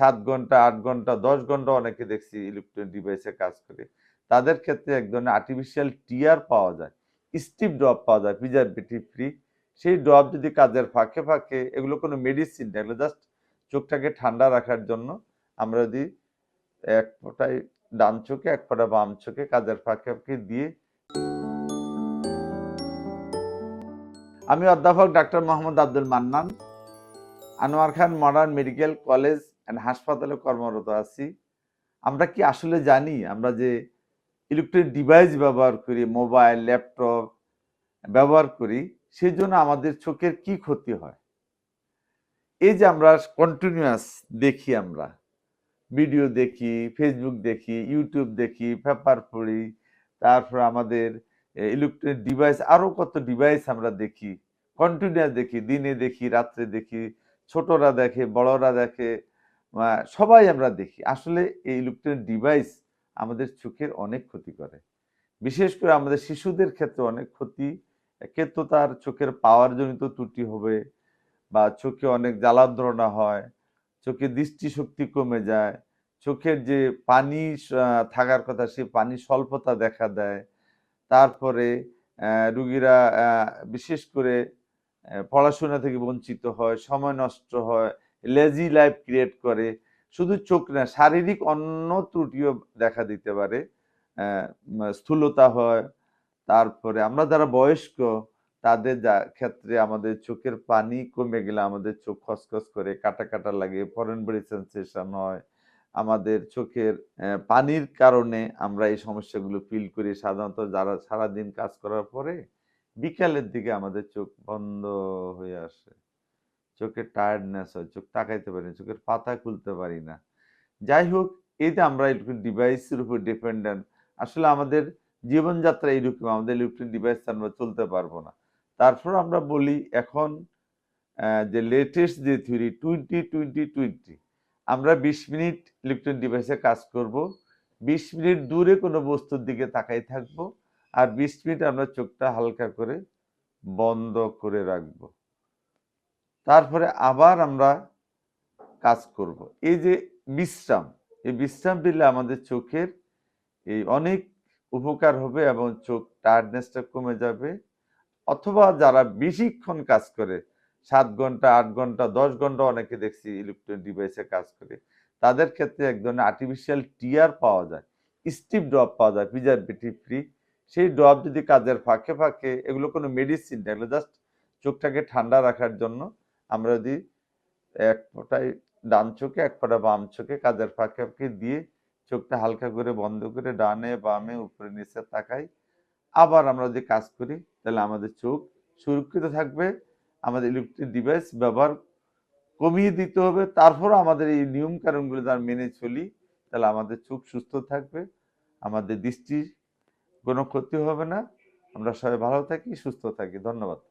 সাত ঘণ্টা, আট ঘণ্টা, দশ ঘণ্টা অনেকে দেখছি ইলেকট্রনিক ডিভাইসে কাজ করে। তাদের ক্ষেত্রে এক ধরনের আর্টিফিশিয়াল টিয়ার পাওয়া যায় স্টিপ ড্রপ পাওয়া যায় প্রিজারভেটিভ ফ্রি সেই ড্রপ যদি কাজের ফাঁকে ফাঁকে, এগুলো কোনো মেডিসিন না, এগুলো জাস্ট চোখটাকে ঠান্ডা রাখার জন্য আমরা যদি এক ফোঁটায় ডান চোখে, এক ফোঁটা বাম চোখে কাজের ফাঁকে ফাঁকে দিয়ে আমি অধ্যাপক doctor Mohammad Abdul Mannan, Anwar Khan modern medical college and হাসপাতালে কর্মরত আছি। আমরা কি আসলে জানি? আমরা যে ইলেকট্রনিক ডিভাইস ব্যবহার করি মোবাইল ল্যাপটপ ব্যবহার করি সেই জন্য আমাদের চোখের কি ক্ষতি হয়? এই যে আমরা কন্টিনিউয়াস দেখি আমরা। ভিডিও দেখি ফেসবুক দেখি ইউটিউব দেখি পেপার পড়ি, তারপর আমাদের ইলেকট্রনিক ডিভাইস আরও কত ডিভাইস আমরা দেখি। কন্টিনিউয়াস দেখি, দিনে দেখি, রাত্রে দেখি, ছোটরা দেখে, বড়রা দেখে সবাই আমরা দেখি। আসলে এই ইলেকট্রনিক ডিভাইস আমাদের চোখের অনেক ক্ষতি করে। বিশেষ করে আমাদের শিশুদের ক্ষেত্রে অনেক ক্ষতি। একে তো তার চোখের পাওয়ার জনিত ত্রুটি হবে বা চোখে অনেক জ্বালাদ্রণা হয়, চোখে দৃষ্টিশক্তি কমে যায়, চোখের যে পানি থাকার কথা সে পানি স্বল্পতা দেখা দেয়। তারপরে রুগীরা বিশেষ করে পড়াশোনা থেকে বঞ্চিত হয়, সময় নষ্ট হয় লেজি লাইফ ক্রিয়েট করে, শুধু চোখ না, শারীরিক অন্য ত্রুটিও দেখা দিতে পারে। স্থূলতা হয়, তারপরে আমরা যারা বয়স্ক, তাদের ক্ষেত্রে আমাদের চোখের পানি কমে গেলে আমাদের চোখ খসখস করে, কাটা কাটা লাগে ফরেন বডি সেন্সেশন হয়। আমাদের চোখের পানির কারণে আমরা এই সমস্যাগুলো ফিল করি। সাধারণত যারা সারাদিন কাজ করার পরে বিকালের দিকে আমাদের চোখ বন্ধ হয়ে আসে। চোখের টায়ার্ডনেস হয়, চোখ তাকাইতে পারি না, চোখের পাতা খুলতে পারি না। যাই হোক এই যে আমরা ইলেকট্রিক ডিভাইসের উপর ডিপেন্ডেন্ট আসলে আমাদের জীবনযাত্রা এইরকম, আমাদের ইলেকট্রিক ডিভাইস আমরা চলতে পারব না। তারপর আমরা বলি এখন যে লেটেস্ট যে থিওরি টোয়েন্টি টোয়েন্টি টোয়েন্টি আমরা বিশ মিনিট ইলেকট্রনিক ডিভাইসে কাজ করব। বিশ মিনিট দূরে কোনো বস্তুর দিকে তাকাই থাকব। আর বিশ মিনিট আমরা চোখটা হালকা করে বন্ধ করে রাখব। তারপরে আবার আমরা কাজ করব। এই যে বিশ্রাম, এই বিশ্রাম দিলে আমাদের চোখের এই অনেক উপকার হবে এবং চোখ টায়ার্ডনেসটা কমে যাবে। অথবা যারা বেশিক্ষণ কাজ করে, সাত ঘণ্টা, আট ঘণ্টা, দশ ঘণ্টা অনেকে দেখছি ইলেকট্রনিক ডিভাইসে কাজ করে, তাদের ক্ষেত্রে এক ধরনের আর্টিফিশিয়াল টিয়ার পাওয়া যায় স্টিপ ড্রপ পাওয়া যায় প্রিজারভেটিভ ফ্রি সেই ড্রপ যদি কাজের ফাঁকে ফাঁকে, এগুলো কোনো মেডিসিন এগুলো জাস্ট চোখটাকে ঠান্ডা রাখার জন্য আমরা যদি এক ফোঁটায় ডান চোখে, এক ফোঁটা বাম চোখে কাজের ফাঁকে ফাঁকে দিয়ে চোখটা হালকা করে বন্ধ করে ডানে, বামে, উপরে, নিচে তাকাই। আবার আমরা যদি কাজ করি, তাহলে আমাদের চোখ সুরক্ষিত থাকবে, আমাদের ইলেকট্রিক ডিভাইস ব্যবহার কমিয়ে দিতে হবে। তারপর আমাদের এই নিয়ম কানুনগুলো যারা মেনে চলি, তাহলে আমাদের চোখ সুস্থ থাকবে, আমাদের দৃষ্টির কোনো ক্ষতি হবে না। আমরা সবাই ভালো থাকি, সুস্থ থাকি। ধন্যবাদ।